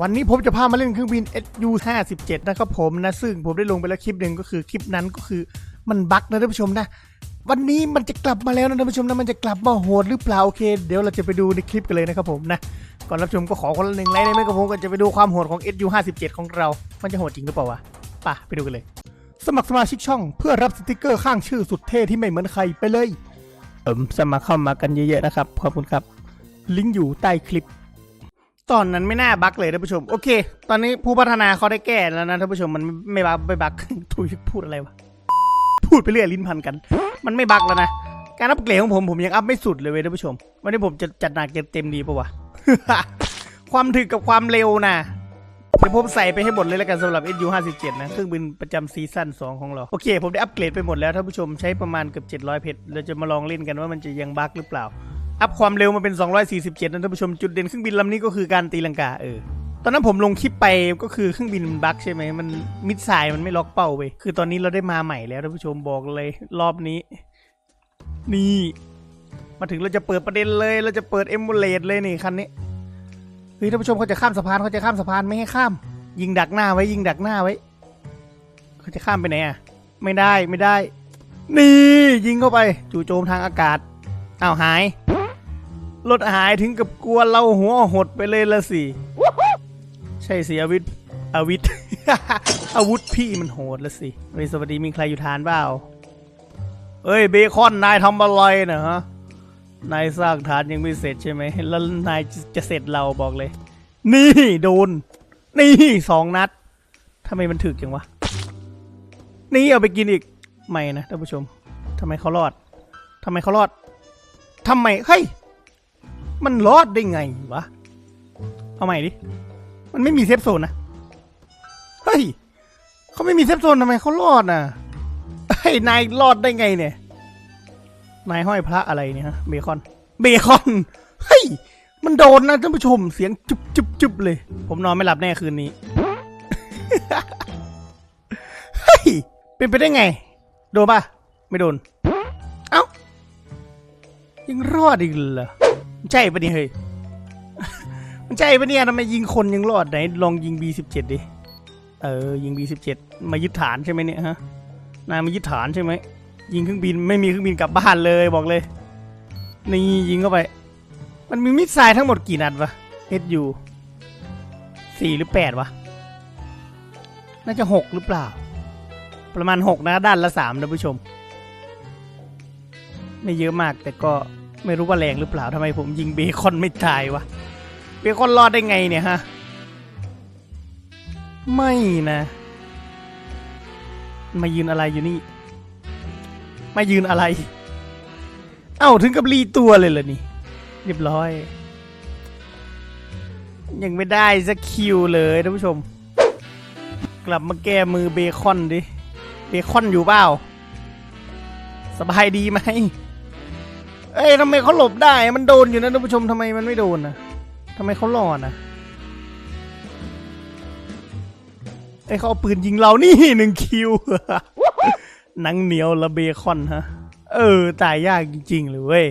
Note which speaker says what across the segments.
Speaker 1: วันนี้ผมจะพามาเล่นเครื่องบิน SU 57นะครับผมนะ ซึ่งผมได้ลงไปแล้วคลิปหนึ่งก็คือคลิปนั้นก็คือมันบั๊กนะท่านผู้ชมนะ วันนี้มันจะกลับมาแล้วนะท่านผู้ชมนะ มันจะกลับมาโหดหรือเปล่า โอเค เดี๋ยวเราจะไปดูในคลิปกันเลยนะครับผมนะ ก่อนรับชมก็ขอคนละหนึ่งไลค์ได้ไหมครับผมก็จะไปดูความโหดของ SU 57ของเรา มันจะโหดจริงหรือเปล่าวะไป่ะไปดูกันเลย สมัครสมาชิกช่องเพื่อรับสติกเกอร์ข้างชื่อสุดเท่ที่ไม่เหมือนใครไปเลย เอิมสมัครเข้ามากันเยอะๆนะครับขอบคุณครับ ลิงก์อยู่ใต้คลิป ตอนนั้นไม่น่าบั๊กเลยท่านผู้ชม โอเค ตอนนี้ผู้พัฒนาเขาได้แก้แล้วนะท่านผู้ชมมันไม่บั๊กไม่บั๊กทุยพูดอะไรวะพูดไปเรื่อยลิ้นพันกัน มันไม่บั๊กแล้วนะการอัปเกรดของผมผมยังอัพไม่สุดเลยเว้ยท่านผู้ชม วันนี้ผมจะจัดหนักเต็มเต็มดีปะวะความถึกกับความเร็วนะเดี๋ยวผมใส่ไปให้หมดเลยแล้วกันสำหรับ SU 57นะเครื่องบินประจำซีซั่น2 ของเรา โอเค ผมได้อัปเกรดไปหมดแล้วท่านผู้ชมใช้ประมาณเกือบ700 เพชรเราจะมาลองเล่นกันว่ามันจะยังบั๊กหรือเปล่า อัพความเร็วมาเป็น 247นะท่านผู้ชมจุดเด่นเครื่องบินลำนี้ก็คือการตีลังกาเออตอนนั้นผมลงคลิปไปก็คือเครื่องบินมันบั๊กใช่ไหมมันมิดไซล์มันไม่ล็อกเป้าไปคือตอนนี้เราได้มาใหม่แล้วท่านผู้ชมบอกเลยรอบนี้ นี่ มาถึงเราจะเปิดประเด็นเลยเราจะเปิดเอม u l เลตเลยนี่คันนี้เฮ้ยท่านผู้ชมเขาจะข้ามสะพานเขาจะข้ามสะพานไม่ให้ข้าม ยิงดักหน้าไว้ยิงดักหน้าไว้เขาจะข้ามไปไหนอะ ไม่ได้ไม่ได้ นี่ ยิงเข้าไป จู่โจมทางอากาศอ้าวหาย รถหายถึงกับกลัวเราหัวหดไปเลยละสิ ใช่สิอาวิธอาวิธอาวุธพี่มันโหดละสิเฮ้ยสวัสดีมีใครอยู่ทานเปล่าเอ้ยเบคอนนายทำอะไรนะฮะ นายสร้างฐานยังไม่เสร็จใช่ไหมแล้วนายจะเสร็จเราบอกเลย นี่โดน นี่สองนัดทำไมมันถึกจังวะ นี่เอาไปกินอีก ไม่นะท่านผู้ชมทำไมเขารอดทำไมเขารอดทำไมเฮ้ย มันรอดได้ไงวะ เอาใหม่ดิ มันไม่มีเซฟโซนนะ เฮ้ยเขาไม่มีเซฟโซนทำไมเขารอดน่ะเฮ้ยนายรอดได้ไงเนี่ย นายห้อยพระอะไรเนี่ยฮะเบคอน เบคอน เฮ้ย มันโดนนะท่านผู้ชม เสียงจุบจุบจุบเลย ผมนอนไม่หลับแน่คืนนี้ เฮ้ย เป็นไปได้ไง โดนปะไม่โดน เอ้า ยังรอดอีกเหรอ ใช่ปะเนี่ยเฮ้ย มันใช่ปะเนี่ยทำไมยิงคนยังรอดไหนลองยิง B17 ดิ เออ ยิง B17 มายึดฐานใช่ไหมเนี่ยฮะ นายมายึดฐานใช่ไหม ยิงเครื่องบินไม่มีเครื่องบินกลับบ้านเลยบอกเลย นี่ยิงเข้าไป มันมีมิสไซล์ทั้งหมดกี่นัดวะ SU สี่หรือแปดวะ น่าจะหกหรือเปล่า ประมาณหกนะด้านละสามนะผู้ชม ไม่เยอะมากแต่ก็ ไม่รู้ว่าแรงหรือเปล่าทำไมผมยิงเบคอนไม่ตายวะ เบคอนรอดได้ไงเนี่ยฮะ ไม่นะ มายืนอะไรอยู่นี่ มายืนอะไร เอ้าถึงกับรีตัวเลยเหรอนี่ เรียบร้อย ยังไม่ได้สักคิวเลยท่านผู้ชม กลับมาแก้มือเบคอนดิ เบคอนอยู่เปล่า สบายดีไหม เอ้ยทำไมเขาหลบได้ มันโดนอยู่นะท่านผู้ชมทำไมมันไม่โดนนะทำไมเขารอดนะไอ้เขาเอาปืนยิงเรานี่หนึ่งคิวหนังเหนียวละเบคอนฮะ เออ ตายยากจริงๆเลยเว้ย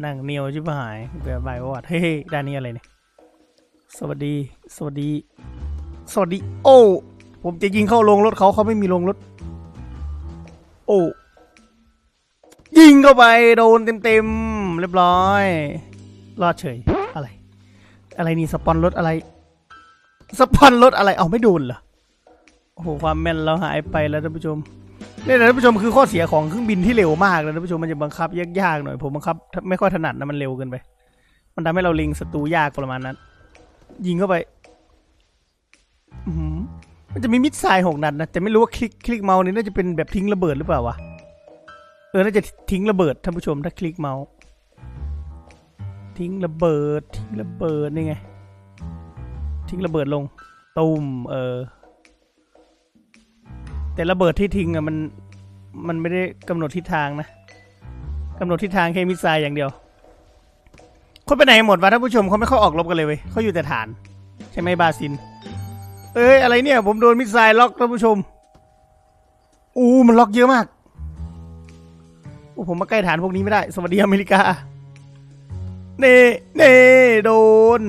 Speaker 1: หนังเหนียวชิบหายแบบใบวอดเฮ้ยด้านนี้อะไรเนี่ย สวัสดี สวัสดี สวัสดี โอ้ ผมจะยิงเข้าโรงรถเขาเขาไม่มีโรงรถ โอ้ ยิงเข้าไปโดนเต็มๆเรียบร้อย รอดเฉยอะไร อะไรนี่สปอนรถอะไร สปอนรถอะไรเอาไม่โดนเหรอโอ้โหความแม่นเราหายไปแล้วท่านผู้ชมนี่นะท่านผู้ชมคือข้อเสียของเครื่องบินที่เร็วมากเลยท่านผู้ชมมันจะบังคับยากๆหน่อยผมบังคับไม่ค่อยถนัดนะมันเร็วเกินไป มันทำให้เราเล็งศัตรูยากประมาณนั้น ยิงเข้าไปมันจะมีมิดไซล์หกนัดนะแต่ไม่รู้ว่าคลิกคลิกเมาส์นี่น่าจะเป็นแบบทิ้งระเบิดหรือเปล่าวะ เออ น่าจะทิ้งระเบิดท่านผู้ชมถ้าคลิกเมาส์ ทิ้งระเบิด ทิ้งระเบิดนี่ไง ทิ้งระเบิดลงตูมเออ แต่ระเบิดที่ทิ้งอะมัน มันไม่ได้กำหนดทิศทางนะกำหนดทิศทางแค่มิสไซล์อย่างเดียว คนไปไหนหมดวะท่านผู้ชมเขาไม่ค่อยออกรบกันเลยเว้ยเขาอยู่แต่ฐาน ใช่ไหมบาซิน เอ้ยอะไรเนี่ย ผมโดนมิสไซล์ล็อกท่านผู้ชมอู้มันล็อกเยอะมาก ผมมาใกล้ฐานพวกนี้ไม่ได้ สวัสดีอเมริกา เน่เน่โดน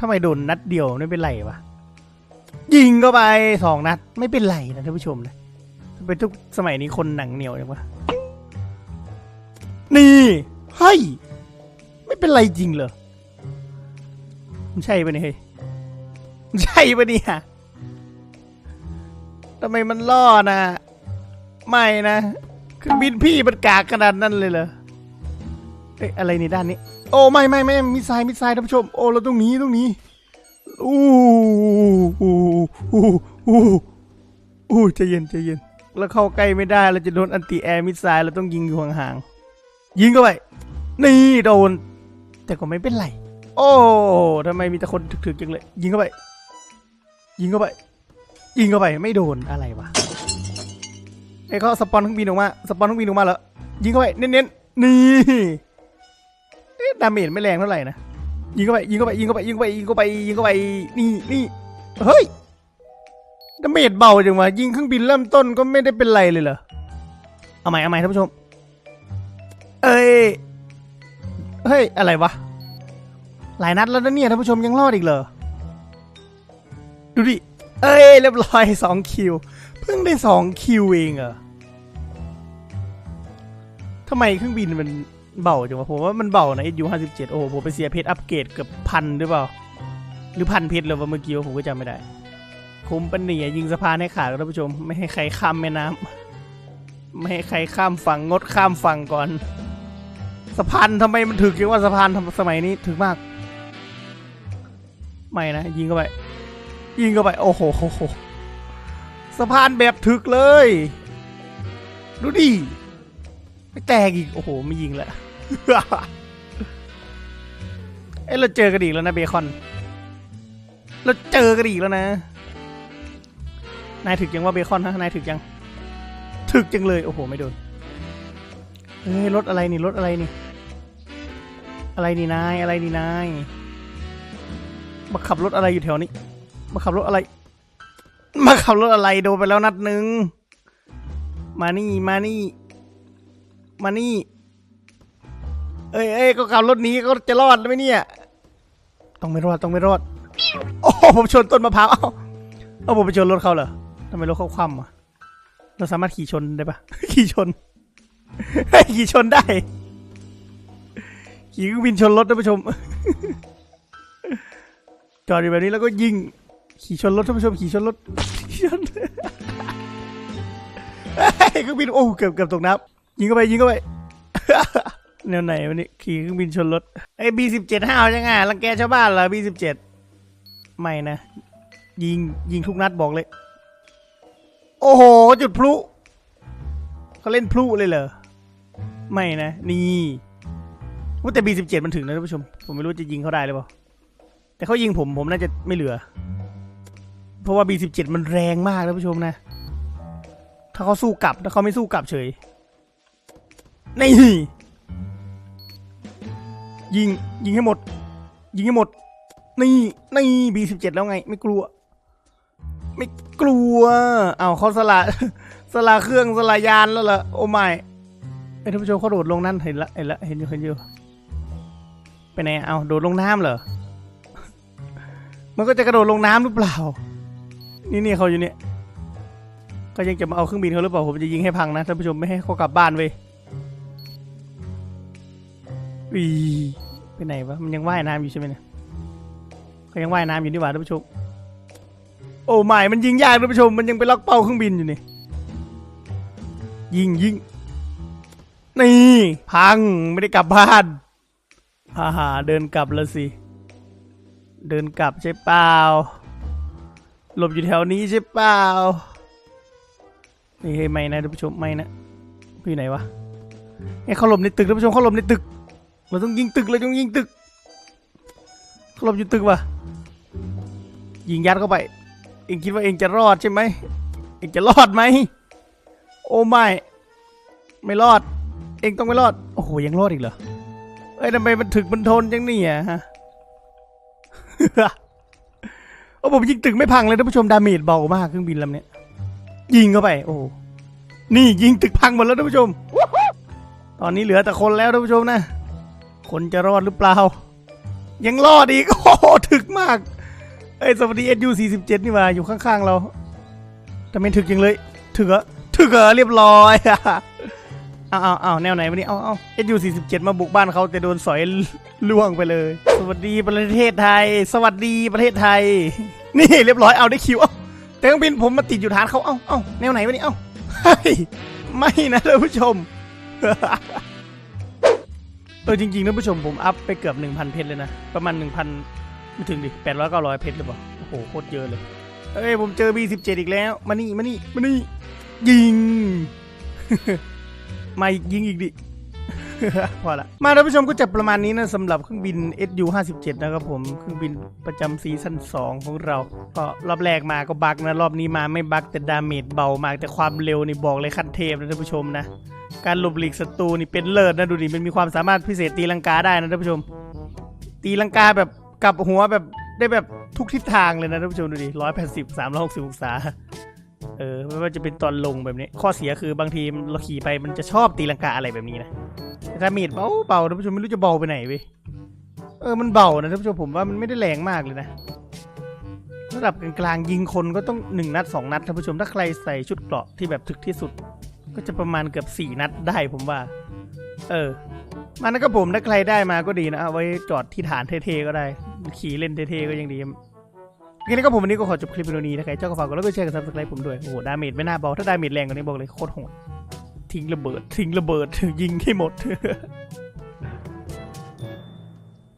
Speaker 1: ทำไมโดนนัดเดียวไม่เป็นไรวะ ยิงเข้าไปสองนัด ไม่เป็นไรนะท่านผู้ชมนะเป็นทุกสมัยนี้คนหนังเหนียวจังวะนี่เฮ้ยไม่เป็นไรจริงเหรอมันใช่ปะเนี่ยเฮ้ยมันใช่ปะเนี่ยทำไมมันล่อนะ ไม่นะ ครื่องบินพี่มันกากขนาดนั้นเลยเหรอเอ้ยอะไรในด้านนี้ โอ้ไม่ไม่ไม่มิสไซล์มิสไซล์ท่านผู้ชม โอ้เราต้องหนีต้องหนีอู้อู้อู้อู้อู้ใจเย็นใจเย็นแล้วเข้าใกล้ไม่ได้เราจะโดนอันติแอร์มิสไซล์เราต้องยิงอยู่ห่างๆยิงเข้าไปนี่โดน แต่ก็ไม่เป็นไร โอ้ทำไมมีแต่คนถึกๆจังเลย ยิงเข้าไป ยิงเข้าไป ยิงเข้าไปไม่โดนอะไรวะ ไอ้เขาสปอนเครื่องบินออกมาสปอนเครื่องบินออกมาแล้วยิงเข้าไปเน้นๆนี่เอ๊ะดาเมจไม่แรงเท่าไหร่นะยิงเข้าไปยิงเข้าไปยิงเข้าไปยิงเข้าไปยิงเข้าไปยิงเข้าไปนี่นี่เฮ้ยดาเมจเบาจังวะยิงเครื่องบินเริ่มต้นก็ไม่ได้เป็นไรเลยเหรอเอาใหม่เอาใหม่ท่านผู้ชม เอ้ยเฮ้ยอะไรวะหลายนัดแล้วนะเนี่ยท่านผู้ชมยังรอดอีกเหรอดูดิเอ้ยเรียบร้อยสองคิว พิ่งได้สองคิวเองเหรอทำไมเครื่องบินมันเบาจังวะผมว่ามันเบานะ SU ห้าสิบเจ็ดโอ้โหผมไปเสียเพชรอัปเกรดเกือบพันหรือเปล่า หรือพันเพชรเลยวะเมื่อกี้ผมก็จำไม่ได้คุ้มปันเนียยิงสะพานให้ขาดครับท่านผู้ชม ไม่ให้ใครข้ามแม่น้ำไม่ให้ใครข้ามฝั่งงดข้ามฝั่งก่อน สะพานทำไมมันถึกจังว่าสะพานทำสมัยนี้ถึกมาก ไม่นะ ยิงเข้าไป ยิงเข้าไป โอ้โหโหโห สะพานแบบถึกเลย ดูดิไม่แตกอีก โอ้โห ไม่ยิงแล้วเอ้เราเจอกันอีกแล้วนะเบคอน เราเจอกันอีกแล้วนะ นายถึกยังว่าเบคอนฮะ นายถึกยัง ถึกจังเลย โอ้โห ไม่โดน เฮ้ย รถอะไรนี่ รถอะไรนี่ อะไรนี่นาย อะไรนี่นาย มาขับรถอะไรอยู่แถวนี้ มาขับรถอะไร มาขับรถอะไรโดนไปแล้วนัดหนึ่งมานี่มานี่ มานี่ เอ้ยเอ้ยก็ขับรถหนี้ก็จะรอดไหมเนี่ย ต้องไม่รอดต้องไม่รอด โอ้โหผมชนต้นมะพร้าว เอ้าเอาผมไปชนรถเขาเหรอทำไมรถเขาคว่ำอะ เราสามารถขี่ชนได้ปะ ขี่ชน ขี่ชนได้ ขี่เครื่องบินชนรถท่านผู้ชม จอดอยู่แบบนี้แล้วก็ยิง ขี่ชนรถท่านผู้ชมขี่ชนรถ ชนเฮ้ยเครื่องบินโอ้เกือบเกือบตกน้ำยิงเข้าไปยิงเข้าไปแนวไหนวันนี้ขี่เครื่องบินชนรถไอ้บีสิบเจ็ดห้าวยังไงรังแกชาวบ้านเหรอบีสิบเจ็ดไม่นะยิงยิงทุกนัดบอกเลย โอ้โห จุดพลุเขาเล่นพลุเลยเหรอไม่นะ นี่ว่าแต่บีสิบเจ็ดมันถึงนะท่านผู้ชม ผมไม่รู้จะยิงเขาได้หรือเปล่าแต่เขายิงผมผมน่าจะไม่เหลือ เพราะว่า B17 มันแรงมากท่านผู้ชมนะ ถ้าเขาสู้กลับถ้าเขาไม่สู้กลับเฉยนี่ยิงยิงให้หมด ยิงให้หมด นี่นี่ B17 แล้วไง ไม่กลัว ไม่กลัวเอาวเขาสละสละเครื่องสละยานแล้วเหรอโอ้ไม่ไอ้ท่านผู้ชมเขาโดดลงนั่นเห็นละเห็นละเห็นอยู่เห็นอยู่ไปไหนเอาโดดลงน้ำเหรอมันก็จะกระโดดลงน้ำหรือเปล่า นี่นี่เขาอยู่เนี่ยก็ยังจะมาเอาเครื่องบินเขาหรือเปล่าผมจะยิงให้พังนะท่านผู้ชมไม่ให้เขากลับบ้านเว้ยอีไปไหนวะมันยังว่ายน้ำอยู่ใช่ไหมเนี่ยเขายังว่ายน้ำอยู่นี่หว่าท่านผู้ชมโอ้ไม่มันยิงยากท่านผู้ชมมันยังไปล็อกเป้าเครื่องบินอยู่นี่ยิงยิงนี่พังไม่ได้กลับบ้านฮ่าฮ่าเดินกลับแล้วสิ เดินกลับใช่เปล่า หลบอยู่แถวนี้ใช่เปล่าเฮ้ไม่นะท่านผู้ชมไม่นะพี่ไหนวะเฮ้เขาหลบในตึกท่านผู้ชมเขาหลบในตึก เราต้องยิงตึกเลยต้องยิงตึกเขาหลบอยู่ตึกวะยิงยัดเข้าไป เองคิดว่าเองจะรอดใช่ไหมเองจะรอดไหมโอ้ไม่ ไม่รอด เองต้องไม่รอด โอ้โหยังรอดอีกเหรอ เอ้ยทำไมมันถึกมันทนจังนี่อะฮะ อ้ผมยิงตึกไม่พังเลยท่านผู้ชมดาเมจเบามากเครื่องบินลำนี้ยิงเข้าไป โอ้นี่ยิงตึกพังหมดแล้วท่านผู้ชม ตอนนี้เหลือแต่คนแล้วท่านผู้ชมนะ คนจะรอดหรือเปล่า ยังรอดอีกโอ้ถึกมากเอ้สวัสดี SU 47นี่มาอยู่ข้างๆเราแต่ไม่ถึกยังเลย ถึกเหรอถึกเหรอเรียบร้อย เอาเอาเอาแนวไหนวะนี่เอาเอา SU 47มาบุกบ้านเขาแต่โดนสอยล่วงไปเลย สวัสดีประเทศไทย สวัสดีประเทศไทย นี่เรียบร้อยเอาได้คิวเอาแต่เครื่องบินผมมาติดอยู่ฐานเขาเอาเอาแนวไหนวะนี่เอาไม่นะท่านผู้ชมเออจริงๆท่านผู้ชมผมอัพไปเกือบ 1,000 เพชรเลยนะ ประมาณ 1,000 ไม่ถึงดิ800 900 เพชรหรือเปล่าโอ้โหโคตรเยอะเลย เอ้ยผมเจอ B17 อีกแล้ว มานี่ มานี่ มานี่ ยิง มาอีกยิงอีกดิ พอละมาท่านผู้ชมก็จะประมาณนี้นะสำหรับเครื่องบิน SU 57นะครับผมเครื่องบินประจำซีซั่น2 ของเรา ก็รอบแรกมาก็บักนะ รอบนี้มาไม่บักแต่ดาเมจเบามากแต่ความเร็วนี่บอกเลยขั้นเทพนะท่านผู้ชมนะ การหลบหลีกศัตรูนี่เป็นเลิศนะดูดิมันมีความสามารถพิเศษตีลังกาได้นะท่านผู้ชม ตีลังกาแบบกับหัวแบบได้แบบทุกทิศทางเลยนะท่านผู้ชมดูดิร้อยแปดสิบสามร้อยหกสิบองศา เออไม่ว่าจะเป็นตอนลงแบบนี้ ข้อเสียคือบางทีเราขี่ไปมันจะชอบตีลังกาอะไรแบบนี้นะแต่ถ้ามีดเบาเบาท่านผู้ชมไม่รู้จะเบาไปไหนเว้ยเออมันเบานะท่านผู้ชมผมว่ามันไม่ได้แรงมากเลยนะระดับกลางๆยิงคนก็ต้องหนึ่งนัดสองนัดท่านผู้ชมถ้าใครใส่ชุดเกราะที่แบบถึกที่สุด ก็จะประมาณเกือบสี่นัดได้ผมว่า เออมันนะครับผมถ้าใครได้มาก็ดีนะเอาไว้จอดที่ฐานเท่ๆก็ได้ขี่เล่นเท่ๆก็ยังดี โอเคนะครับผมวันนี้ก็ขอจบคลิปวิดีโอนี้นะครับเจ้าก็ฝากกดไลค์กดแชร์กับซับสไครป์ผมด้วยโอ้โหดาเมจไม่น่าเบาถ้าดาเมจแรงกว่านี้บอกเลยโคตรโหดทิ้งระเบิดทิ้งระเบิดยิงให้หมด